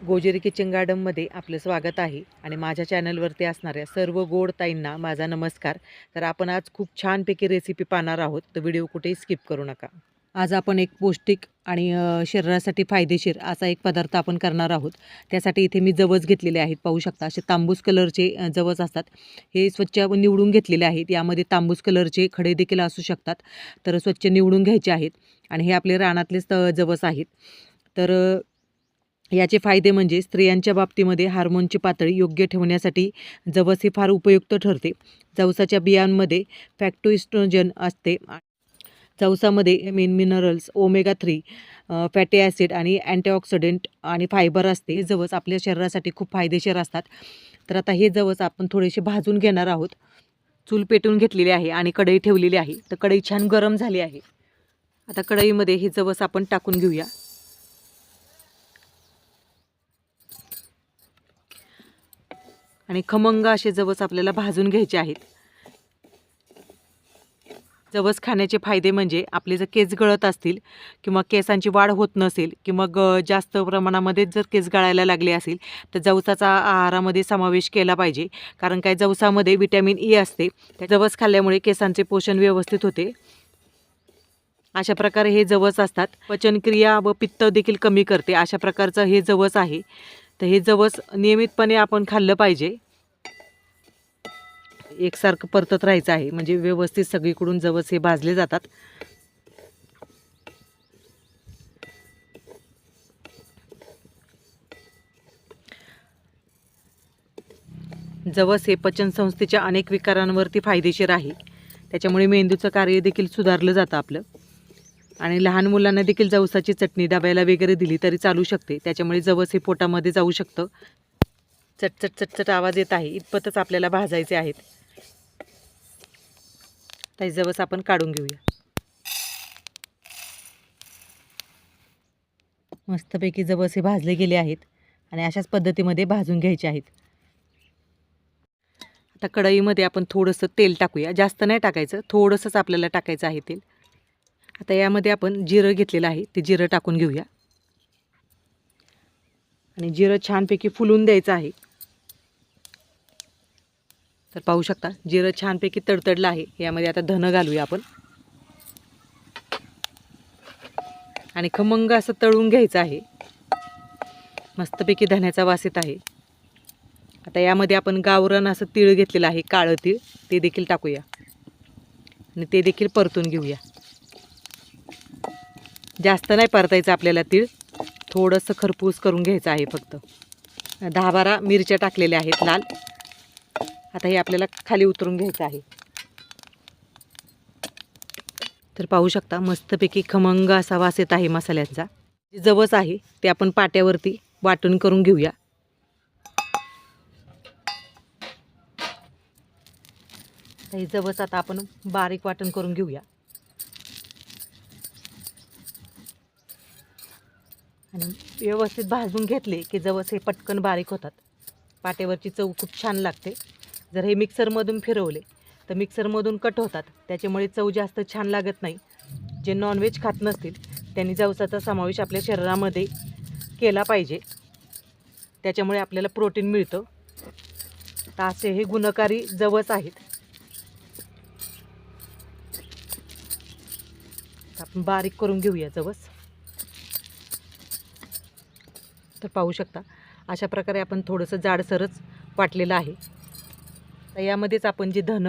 गोजेरी kitchen गार्डनमध्ये आपलं स्वागत आहे आणि माझ्या चॅनलवरती असणाऱ्या सर्व गोड ताईंना माझा नमस्कार. तर आपण आज खूप छानपैकी रेसिपी पाहणार आहोत तर व्हिडिओ कुठेही स्किप करू नका. आज आपण एक पौष्टिक आणि शरीरासाठी फायदेशीर असा एक पदार्थ आपण करणार आहोत. त्यासाठी इथे मी जवस घेतलेले आहेत पाहू शकता. असे तांबूस कलरचे जवस असतात. हे स्वच्छ निवडून घेतलेले आहेत. यामध्ये तांबूस कलरचे खडे देखील असू शकतात. तर स्वच्छ निवडून घ्यायचे आहेत. आणि हे आपले रानातलेच जवस आहेत. तर याचे फायदे म्हणजे स्त्रियांच्या बाबतीमध्ये हार्मोनची पातळी योग्य ठेवण्यासाठी जवस हे फार उपयुक्त ठरते. जवसाच्या बियांमध्ये फॅक्टोइस्ट्रोजन असते. जवसामध्ये main minerals omega three fatty acid आणि अँटीऑक्सिडंट आणि फायबर असते. हे जवस आपल्या शरीरासाठी खूप फायदेशीर असतात. तर आता हे जवस आपण थोडेसे भाजून घेणार आहोत. चूल पेटून घेतलेली आहे आणि कढई ठेवलेली आहे. तर कढई छान गरम झाली आहे. आता कढईमध्ये हे जवस आपण टाकून घेऊया. आणि खमंग असे जवस आपल्याला भाजून घ्यायचे आहेत. जवस खाण्याचे फायदे म्हणजे आपले जर केस गळत असतील किंवा केसांची वाढ होत नसेल किंवा ग जास्त प्रमाणामध्ये जर केस गळायला लागले असेल तर जवसाचा आहारामध्ये समावेश केला पाहिजे. कारण काय? जवसामध्ये विटॅमिन ई e असते. त्या जवस खाल्ल्यामुळे केसांचे पोषण व्यवस्थित होते. अशा प्रकारे हे जवस असतात. पचनक्रिया व पित्त देखील कमी करते. अशा प्रकारचं हे जवस आहे. तर हे जवस नियमितपणे आपण खाल्लं पाहिजे. एकसारखं परतत राहायचं आहे. म्हणजे व्यवस्थित सगळीकडून जवस हे भाजले जातात. जवस हे पचनसंस्थेच्या अनेक विकारांवरती फायदेशीर आहे. त्याच्यामुळे मेंदूचं कार्य देखील सुधारलं जातं आपलं. आणि लहान मुलांना देखील जवसाची चटणी डब्याला वगैरे दिली तरी चालू शकते. त्याच्यामुळे जवस हे पोटामध्ये जाऊ शकतं. चटचट चटचट आवाज येत आहे. इतपतच आपल्याला भाजायचे आहेत. ताई जवस आपण काढून घेऊया. मस्तपैकी जवस हे भाजले गेले आहेत आणि अशाच पद्धतीमध्ये भाजून घ्यायचे आहेत. आता कढईमध्ये आपण थोडंसं तेल टाकूया. जास्त नाही टाकायचं. थोडंसंच आपल्याला टाकायचं आहे तेल. आता यामध्ये आपण जिरं घेतलेलं आहे. ते जिरं टाकून घेऊया. आणि जिरं छानपैकी फुलून द्यायचं आहे. तर पाहू शकता जिरं छानपैकी तडतडलं आहे. यामध्ये आता धनं घालूया आपण. आणि खमंग असं तळून घ्यायचं आहे. मस्तपैकी धण्याचा वास येत आहे. आता यामध्ये आपण गावरण असं तीळ घेतलेलं आहे काळं तीळ. ते देखील टाकूया. आणि ते देखील परतून घेऊया. जास्त नाही परतायचं आपल्याला तीळ. थोडंसं खरपूस करून घ्यायचं आहे फक्त. दहा बारा मिरच्या टाकलेल्या आहेत लाल. आता हे आपल्याला खाली उतरून घ्यायचं आहे. तर पाहू शकता मस्तपैकी खमंग असा वास येत आहे मसाल्यांचा. जे जवस आहे ते आपण पाट्यावरती वाटून करून घेऊया. हे जवस आता आपण बारीक वाटण करून घेऊया आणि व्यवस्थित भाजून घेतले की जवस हे पटकन बारीक होतात. पाटेवरची चव खूप छान लागते. जर हे मिक्सरमधून फिरवले तर मिक्सरमधून कट होतात. त्याच्यामुळे चव जास्त छान लागत नाही. जे नॉनव्हेज खात नसतील त्यांनी जवसाचा समावेश आपल्या शरीरामध्ये केला पाहिजे. त्याच्यामुळे आपल्याला प्रोटीन मिळतं. तर असे हे गुणकारी जवस आहेत. आपण बारीक करून घेऊया जवस. तर पाहू शकता. अशा प्रकारे आपण थोडंसं जाडसरच वाटलेलं आहे. तर यामध्येच आपण जे धन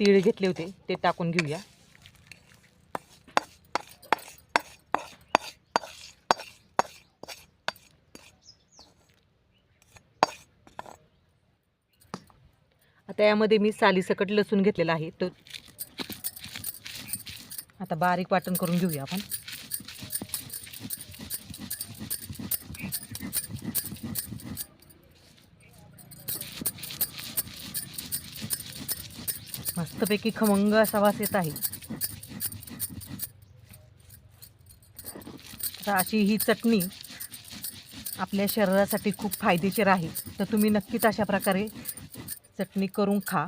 तीळ घेतले होते ते टाकून घेऊया. आता यामध्ये मी सालीसकट लसूण घेतलेला आहे. तो आता बारीक वाटण करून घेऊया आपण. मस्तपैकी खमंग असा वास येत आहे. तर अशी ही चटणी आपल्या शरीरासाठी खूप फायदेशीर आहे. तर तुम्ही नक्कीच अशा प्रकारे चटणी करून खा.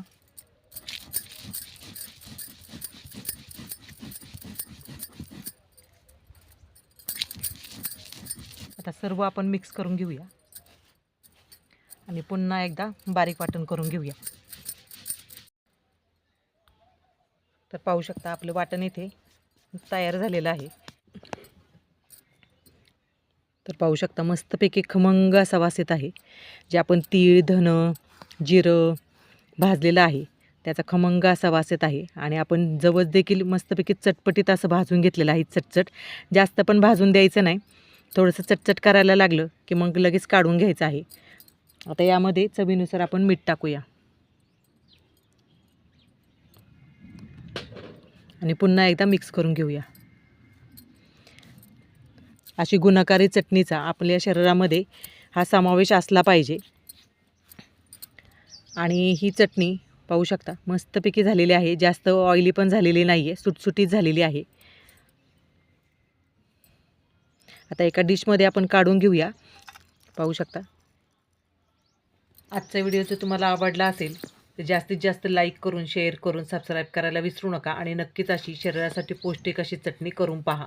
आता सर्व आपण मिक्स करून घेऊया. आणि पुन्हा एकदा बारीक वाटण करून घेऊया. तर पाहू शकता आपलं वाटण इथे तयार झालेलं आहे. तर पाहू शकता मस्तपैकी खमंग असा वास येत आहे. जे आपण तीळ धन जिरं भाजलेलं आहे त्याचा खमंग असा वास येत आहे. आणि आपण जवळ देखील मस्तपैकी चटपटीत असं भाजून घेतलेलं आहे चटचट. जास्त पण भाजून द्यायचं नाही. थोडंसं चटचट करायला लागलं की मग लगेच काढून घ्यायचं आहे. आता यामध्ये चवीनुसार आपण मीठ टाकूया. आणि पुन्हा एकदा मिक्स करून घेऊया. अशी गुणाकारी चटणीचा आपल्या शरीरामध्ये हा समावेश असला पाहिजे. आणि ही चटणी पाहू शकता मस्तपैकी झालेली आहे. जास्त ऑइली पण झालेली नाही आहे सुटसुटीत झालेली आहे. आता एका डिशमध्ये आपण काढून घेऊया. पाहू शकता. आजचा व्हिडिओ जर तुम्हाला आवडला असेल तर जास्तीत जास्त लाईक करून शेअर करून सबस्क्राईब करायला विसरू नका. आणि नक्कीच अशी शरीरासाठी पौष्टिक अशी चटणी करून पहा.